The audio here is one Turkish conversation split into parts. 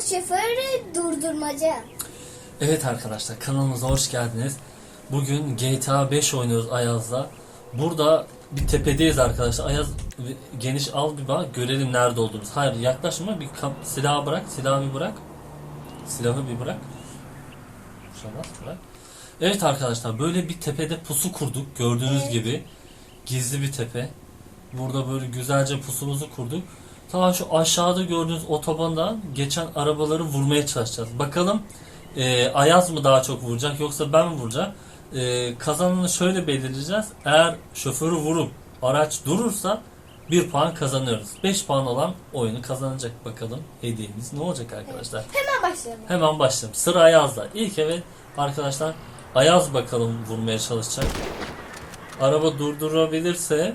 şoförü durdurmaca. Evet arkadaşlar kanalımıza hoş geldiniz. Bugün GTA 5 oynuyoruz Ayaz'la. Burada bir tepedeyiz arkadaşlar. Ayaz geniş al bir bak görelim nerede olduğumuz. Hayır yaklaşma bir silahı bırak. Silahı bir bırak. Silahı bir bırak. İnşallah bırak. Evet arkadaşlar böyle bir tepede pusu kurduk gördüğünüz Evet. gibi. Gizli bir tepe. Burada böyle güzelce pusumuzu kurduk. Ta şu aşağıda gördüğünüz otobandan geçen arabaları vurmaya çalışacağız. Bakalım e, Ayaz mı daha çok vuracak yoksa ben mi vuracağım? E, kazananı şöyle belirleyeceğiz. Eğer şoförü vurup araç durursa 1 puan kazanıyoruz. 5 puan olan oyunu kazanacak bakalım. Hediyemiz ne olacak arkadaşlar? Hemen başlayalım. Hemen başlayalım. Sıra Ayaz'da. İlk evet arkadaşlar Ayaz bakalım vurmaya çalışacak. Araba durdurabilirse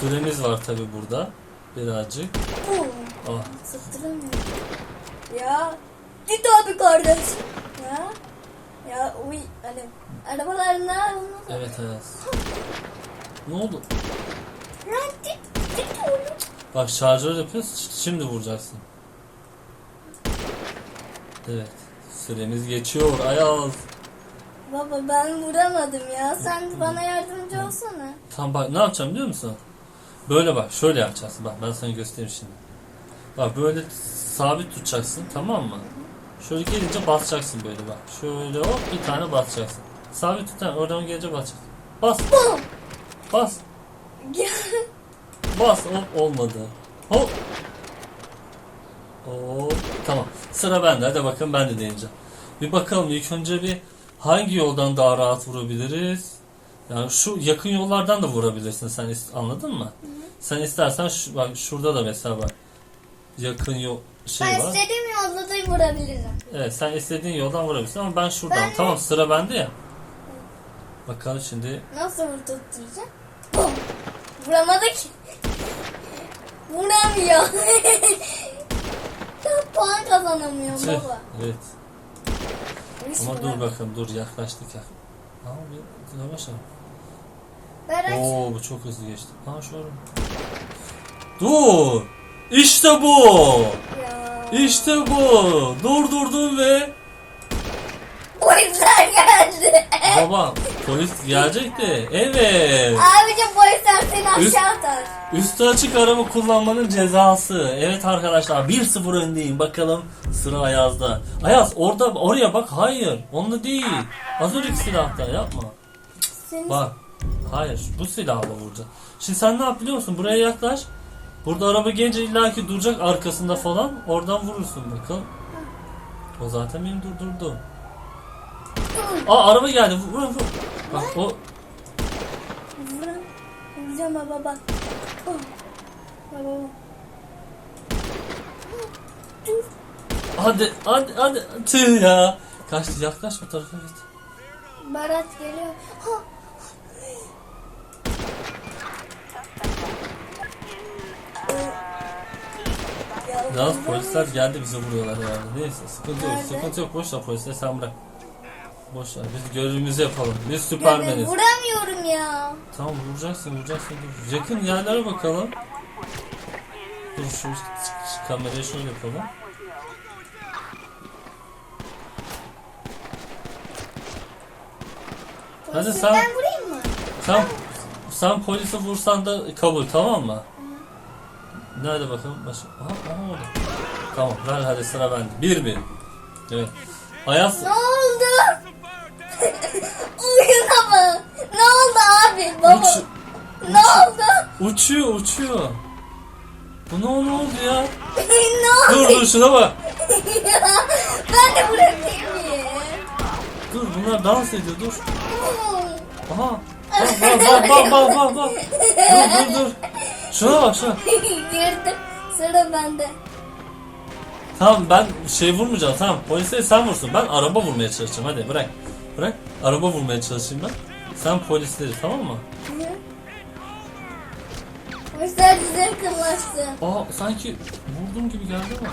süremiz var tabi burada. Birazcık. Oo, sıktıramıyorum. Ya git abi kardeş. Ya ya uy hani arabalar ne olmaz. evet Ayaz. Ne oldu? Lan git git oğlum. Bak şarjör yapıyoruz. Şimdi vuracaksın. Evet. Süremiz geçiyor Ayaz. Baba ben vuramadım ya. Sen bana yardımcı olsana. Tam bak ne yapacağım biliyor musun? Böyle bak şöyle yapacaksın bak ben sana göstereyim şimdi. Bak böyle sabit tutacaksın tamam mı? Şöyle gelince basacaksın böyle bak. Şöyle hop bir tane basacaksın. Sabit tut ha, oradan gelince basacaksın. Bas bas bas hop olmadı. Hop. Hop tamam sıra bende hadi bakın ben de deneyeceğim. Bir bakalım ilk önce bir hangi yoldan daha rahat vurabiliriz? Yani şu yakın yollardan da vurabilirsin sen anladın mı? Sen istersen şu, bak şurada da mesela bak yakın yol şey ben var. istediğim yolda da vurabilirim. Evet sen istediğin yoldan vurabilirsin ama ben şuradan. Ben- Tamam sıra bende ya. Bakalım şimdi. Nasıl vurdurtacağım? Bum. Vuramadı ki. Vuramıyor. Daha puan kazanamıyorum Tüh, baba. Evet. Hiç Ama dur bakalım dur yaklaştık ya. Ama bir yavaş ama. Oo bu çok hızlı geçti. Ha şöyle. Dur. İşte bu. Ya. İşte bu. Durdurdum ve Polisler geldi. baba polis gelecekti. Evet. Abicim polisler seni Üst- aşağı atar. Üstü açık araba kullanmanın cezası. Evet arkadaşlar 1-0 öndeyim. Bakalım sıra Ayaz'da. Ayaz orada oraya bak. Hayır. Onda değil. Az önceki silahta yapma. Seni Bak. Hayır. Bu silahla vuracak. Şimdi sen ne yap biliyor musun? Buraya yaklaş. Burada araba gelince illaki duracak arkasında falan. Oradan vurursun bakalım. O zaten beni durdurdu. Aa araba geldi. Vur vur. Bak o Vuram. Vuracağım baba bak. Oh. Baba. Dur. hadi hadi hadi. Tüh ya. Kaçtı yaklaş bu tarafa git. Berat geliyor. Ha. Ya, Yalnız polisler geldi bize vuruyorlar yani. Neyse sıkıntı yok. Nerede? Sıkıntı yok. Boş ver polisleri sen bırak. Boş ver. Biz görevimizi yapalım. Biz süpermeniz. vuramıyorum ya. Tamam vuracaksın vuracaksın. Dur. Yakın yerlere bakalım. Dur şu, şu kamerayı şöyle yapalım. Hadi Polisi sen- Ben vurayım mı? Sen sen polise vursan da kabul tamam mı? Nerede bakalım? Baş... Aha, aha orada. Tamam ver hadi sıra bende. Bir bir. Evet. Ayaz Ne oldu? Uyuna mı? Ne oldu abi? Baba. uç, Ne oldu? uçuyor uçuyor. Bu ne, oldu ya? ne oldu? Dur dur şuna bak. ben de vurabilir miyim? Dur bunlar dans ediyor dur. Aha. Bak bak bak bak bak bak. Dur dur dur. Şuna bak şuna. Girdim. Sıra bende. Tamam ben şey vurmayacağım tamam polise sen vursun ben araba vurmaya çalışacağım hadi bırak bırak araba vurmaya çalışayım ben sen polisleri tamam mı? Polisler bize yakınlaştı. Aa sanki vurdum gibi geldi ama.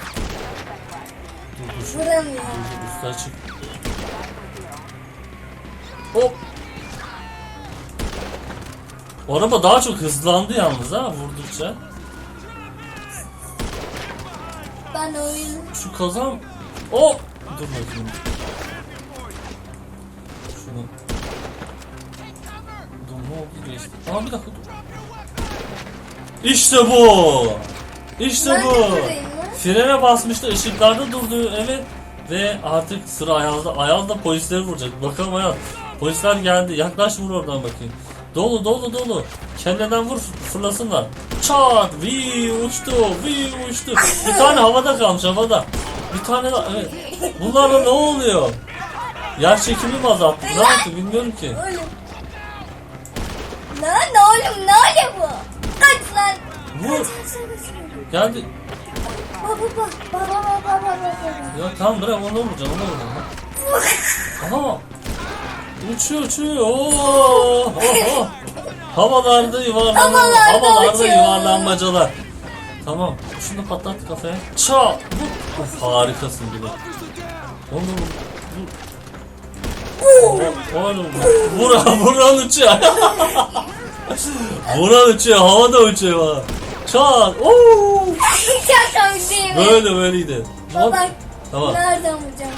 Dur dur şu Vuramıyor. dur, dur, üstü açık. Hop. O araba daha çok hızlandı yalnız ha vurdukça. Ben oyun. Şu kazan... O! Dur bakayım. Şunu... Dur ne oldu geçti. Aa bir dakika dur. İşte bu! İşte Ben bu! Frene basmıştı, ışıklarda durdu evet. Ve artık sıra Ayaz'da. Ayaz da polisleri vuracak. Bakalım Ayaz. Polisler geldi. Yaklaş vur oradan bakayım. Dolu dolu dolu. Kelleden vur fırlasınlar. Çat! Vi uçtu. Vi uçtu. Bir tane havada kalmış havada. Bir tane daha evet. Bunlarla ne oluyor? Yer çekimi mi azalttı? Ne yaptı bilmiyorum ki. Oğlum. Lan oğlum ne oluyor bu? Kaç lan. Kaç. Geldi. Baba baba baba baba baba baba. Ya tamam bırak onu vuracağım onu vuracağım. Aha. Uçuyor uçuyor. Oo. Havalarda yuvarlanma. Havalarda Havalarda uçuyor. yuvarlanmacalar. Tamam. Şunu patlat kafaya. Ça. Vur. Of harikasın gibi. Onu. Oğlum vuran vuran uçuyor. vuran uçuyor havada uçuyor. Çat. Oo. Çok komik Böyle böyleydi. Baba Tamam. nereden vuracağım?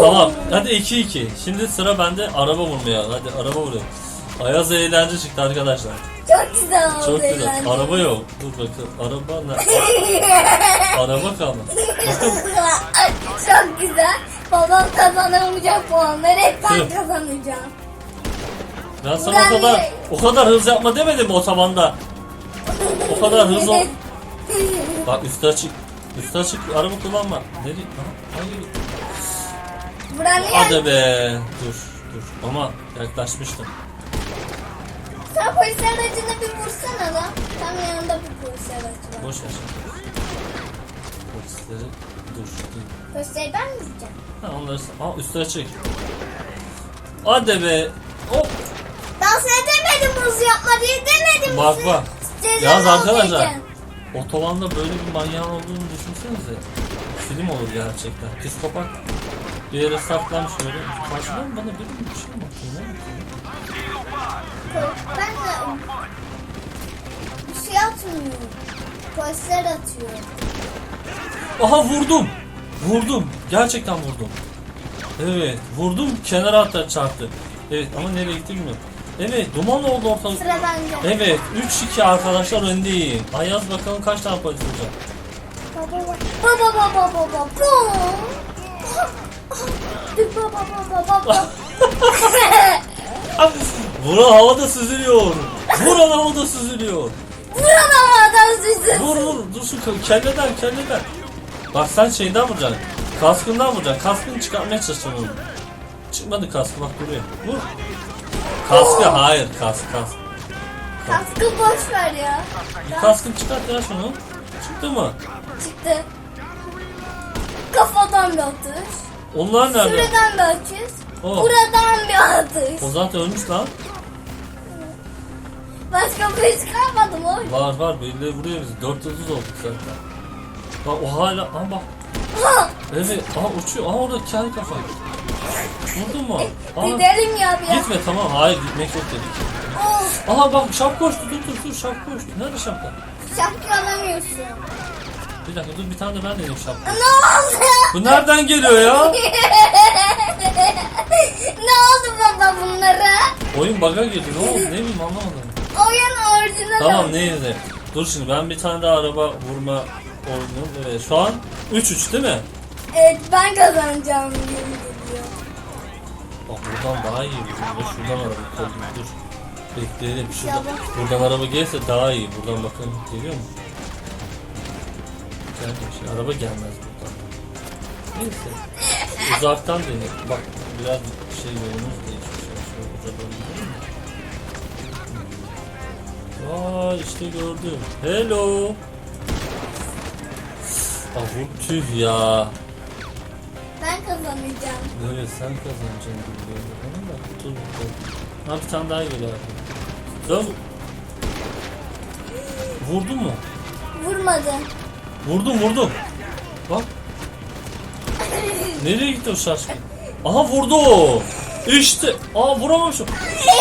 Tamam. Hadi 2-2. Şimdi sıra bende araba vurmaya. Hadi araba vuruyor. Ayaz eğlence çıktı arkadaşlar. Çok güzel oldu. Çok güzel. eğlenceli. Araba yok. Dur bakın. Araba ne? araba kalmadı. Bakın. Çok güzel. Babam kazanamayacak puanları hep ben Tüh. kazanacağım. Ben sana o Ben kadar de- o kadar hız yapma demedim mi otobanda? O kadar hız ol. Bak üstü açık. Üstü açık araba kullanma. Nereye? Aha, hayır. Buranı Hadi be. Dur dur. Ama yaklaşmıştım. Sen polis aracını bir vursana lan. Tam yanında bir polis aracı var. Boş ver. Polisleri dur. dur. Polisleri ben mi vuracağım? Ha onları Aa üstü açık. Hadi be. Hop. Ben sana demedim hız yapma diye demedim. Bak bak. Yalnız arkadaşlar. Otobanda böyle bir manyağın olduğunu düşünsenize. Film olur gerçekten. Psikopat bir yere saklanmış öyle. Karşıdan bana biri bir şey mi bakıyor? Ben de bir şey atmıyorum. Polisler atıyor. Aha vurdum. Vurdum. Gerçekten vurdum. Evet. Vurdum. Kenara hatta çarptı. Evet ama nereye gitti bilmiyorum. Evet. Duman oldu ortalık. Sıra bende. Evet. 3-2 arkadaşlar öndeyim. Ayaz bakalım kaç tane polis vuracak. Baba baba baba baba baba Vuran havada süzülüyor. Vuran havada süzülüyor. Vuramam adam sizi. Vur vur. Dur şu ke- kelleden kelleden. Bak sen şeyden vuracaksın. Kaskından vuracaksın. Kaskını çıkartmaya çalışacaksın onu. Çıkmadı kaskı bak duruyor. Vur. Kaskı hayır kask kask. Kaskı boş ver ya. Bir kaskını çıkart ya şunu. Çıktı mı? Çıktı. Kafadan atış. Onlar nerede? Şuradan bir atış. O. Buradan bir atış. O zaten ölmüş lan. Başka bir şey çıkarmadım oğlum. Var var birileri vuruyor bizi. Dört yıldız olduk zaten. Bak o hala ama bak. Ha, Evet aha uçuyor. Aha orada kendi kafa. Vurdun mu? Aha. Gidelim ya bir Gitme tamam hayır gitmek yok dedik. Of, Aha bak şap koştu dur dur dur şap koştu. Nerede şapka? şapka alamıyorsun. Bir dakika dur bir tane de ben deneyim şapka. Ne oldu? Bu nereden geliyor ya? ne oldu baba bunlara? Oyun bug'a girdi ne oldu ne bileyim anlamadım. Oyun orijinal Tamam neyse. Dur şimdi ben bir tane daha araba vurma oyunu. Evet şu an 3-3 değil mi? Evet ben kazanacağım gibi geliyor. Bak buradan daha iyi da Şuradan araba koydum dur. Bekleyelim. Bak. buradan araba gelirse daha iyi. Buradan bakın geliyor mu? Gelmiş. Araba gelmez buradan. Neyse. Uzaktan deneyelim. Bak biraz şey yolumuz değişmiş. Şöyle doğru gidelim mi? Vay işte gördüm. Hello. Bu tüh ya. Ben kazanacağım. Evet sen kazanacaksın gibi geliyor bana da. Dur bakalım. Ha bir tane daha geliyor abi. Sen vurdun mu? Vurmadı. Vurdum vurdum. Bak. Nereye gitti o şaşkın? Aha vurdu. İşte. Aa vuramamışım.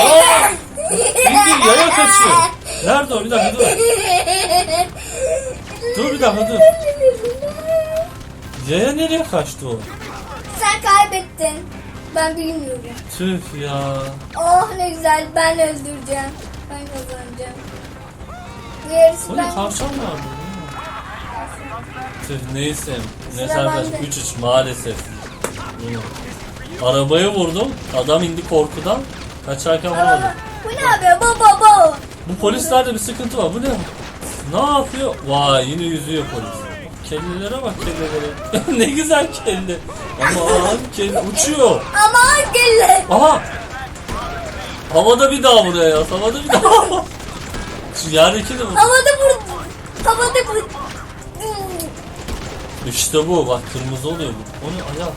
Aa. Bildiğin yaya kaçıyor. Nerede o? Bir dakika dur. Dur bir dakika dur. Yaya nereye kaçtı o? Sen kaybettin. Ben bilmiyorum. Tüh ya. Oh ne güzel ben öldüreceğim. Ben kazanacağım. O ne ben. tavşan vardı? Tüh neyse. Neyse arkadaşlar bende. 3-3 maalesef. Hı. Arabaya vurdum. Adam indi korkudan. Kaçarken vurmadı. Aa, bu ne yapıyor? Baba baba. Bu polislerde bir sıkıntı var. Bu ne? Ne yapıyor? Vay yine yüzüyor polis. Kellelere bak kellelere. ne güzel kelle. Aman kelle uçuyor. Aman gelle. Aha! Havada bir daha buraya yaz. Havada bir daha. Şu yerdeki de bu. Havada vurdu. Havada vurdu. İşte bu. Bak kırmızı oluyor bu. O ne ayak?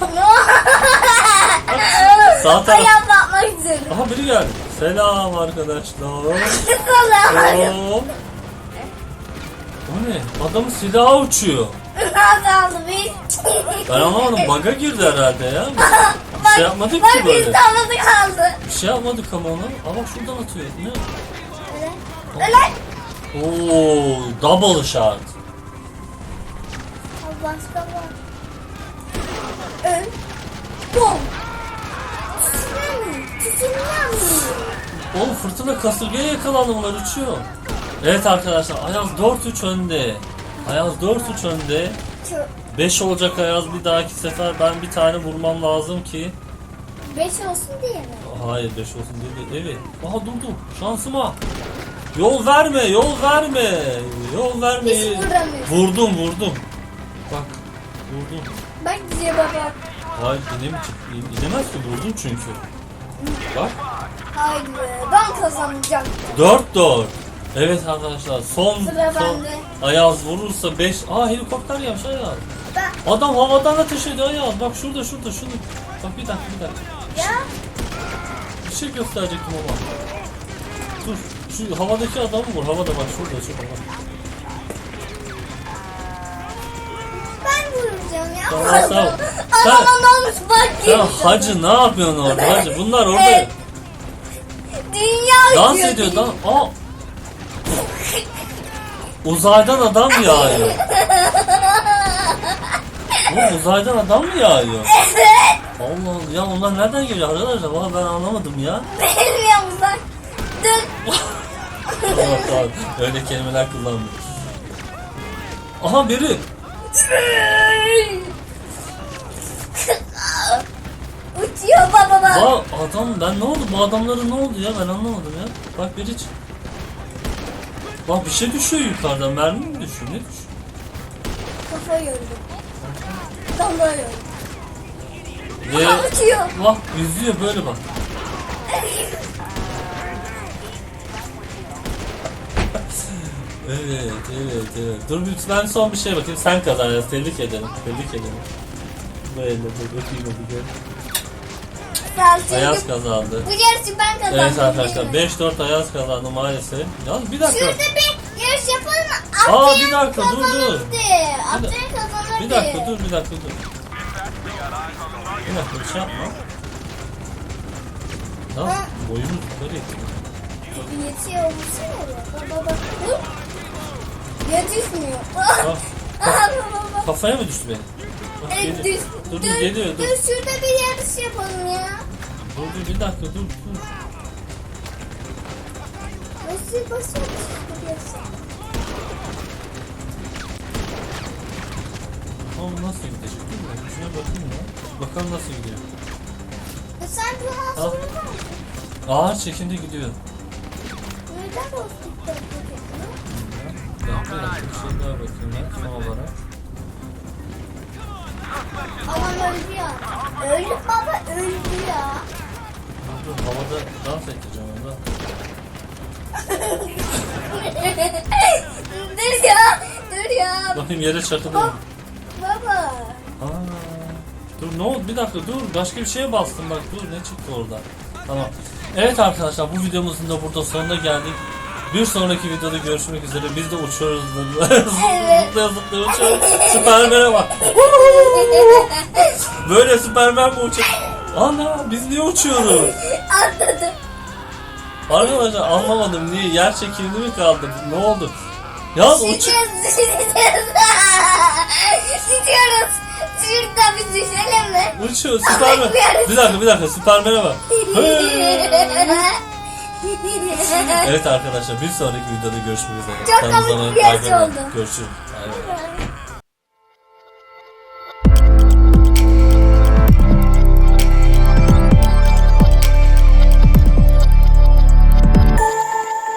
Sağ taraf. Ayağımla atmak istiyorum. Aha biri geldi. Selam arkadaşlar. Sana. Oo. O ne? Adamın silahı uçuyor. Aldı biz? Ben anlamadım. Bug'a girdi herhalde ya. Bir şey yapmadık bak ki böyle. biz havada kaldı. Bir şey yapmadık ama ona. Aa bak şuradan atıyor. Ne? Öyle. Oo, double shot. Başka var. Öl. Bom. Tsunami. Tsunami. Oğlum fırtına kasırgaya yakalandı bunlar uçuyor. Evet arkadaşlar Ayaz 4-3 önde. Ayaz 4-3 önde. Çok. 5 olacak Ayaz bir dahaki sefer ben bir tane vurmam lazım ki. Beş olsun diye mi? Hayır 5 olsun dedi. Evet. Aha durdum. Şansıma. Yol verme, yol verme. Yol verme. Vurdum, vurdum. Vurdum. Bak diye baba. Hayır inemeyecek. İn- İnemez ki vurdum çünkü. Bak. Be. Ben kazanacağım. 4-4. Evet arkadaşlar son, Sıra son bende. Ayaz vurursa 5. Aa helikopter gelmiş Ayaz. Ben. Adam havadan ateş ediyor Ayaz. Bak şurada şurada şunu. Bak bir dakika bir dakika. Ya. Bir şey gösterecektim ama. Dur. Şu havadaki adamı vur. Havada bak şurada şurada. Bak. Tamam, tamam. Sen- olmuş bak geri. hacı ne yapıyorsun orada hacı? Bunlar orada Evet. Dünya dans ediyor. Dans. Aa. Uzaydan adam yağıyor. Oğlum uzaydan adam mı yağıyor? Evet. Allah Allah ya onlar nereden geliyor arkadaşlar? Valla ben anlamadım ya. Bilmiyorum bak. Dön. tamam tamam öyle kelimeler kullanmıyorum. Aha biri. Uçuyor baba bak. Aa, adam ben ne oldu bu adamlara ne oldu ya ben anlamadım ya. Bak biri çık. Bak bir şey düşüyor yukarıdan mermi mi düşüyor ne düşüyor? Kafa yordu. Kafa yordu. Ve Aa, uçuyor. bak yüzüyor böyle bak. Evet, evet, evet. Dur bir ben son bir şey bakayım. Sen kazan ya. Tebrik ederim. Tebrik ederim. Böyle dur bakayım hadi gel. Ol, Ayaz kazandı. Bu yarışı ben kazandım. Evet arkadaşlar değil mi? 5-4 Ayaz kazandı maalesef. Yalnız bir dakika. Şurada bir yarış yapalım mı? Aa, bir dakika, dur, dur. Atlayan kazanırdı. Bir dakika dur bir dakika dur. Bir dakika bir şey yapma. Lan boyumuz yukarı yetiyor. Yetiyor olması ne oluyor? Baba bak. Dur. Yetişmiyor. Ah, Aha baba kafaya mı düştü benim? Bak, Evet, geliyor. düz. Dur dur Dur, geliyor dur. Dur şurada bir yarış yapalım ya. Dur dur bir dakika dur dur. Nasıl yarış? Ama nasıl gidecek? Dur ben şuna bakayım ya. Bakalım nasıl gidiyor. E Sen bu Al. Ağır çekimde gidiyor. Neden? Bir dakika bir bir şey daha bakayım ben son olarak. Adam öldü ya. Öldü baba öldü ya. Dur havada dans edeceğim orada. dur ya. Dur ya. Bakayım yere çakılıyorum. Baba. Aa, dur ne oldu bir dakika dur başka bir şeye bastım bak dur ne çıktı orada. Tamam. Evet arkadaşlar bu videomuzun da burada sonuna geldik. Bir sonraki videoda görüşmek üzere. Biz de uçuyoruz. zıplaya zıplaya uçuyoruz. Süpermen'e bak. Böyle Süpermen mi uçuyor? Ana biz niye uçuyoruz? Anladım. Arkadaşlar anlamadım niye yer çekimli mi kaldı? Ne oldu? Ya uç. Düşeceğiz, düşeceğiz. Düşüyoruz. Şuradan bir düşelim mi? Uçuyor Süperman. Bir dakika bir dakika Süperman'e bak. Evet arkadaşlar bir sonraki videoda görüşmek üzere. Çok Kanalımıza komik abone bir yarış oldu. Görüşürüz. Bay.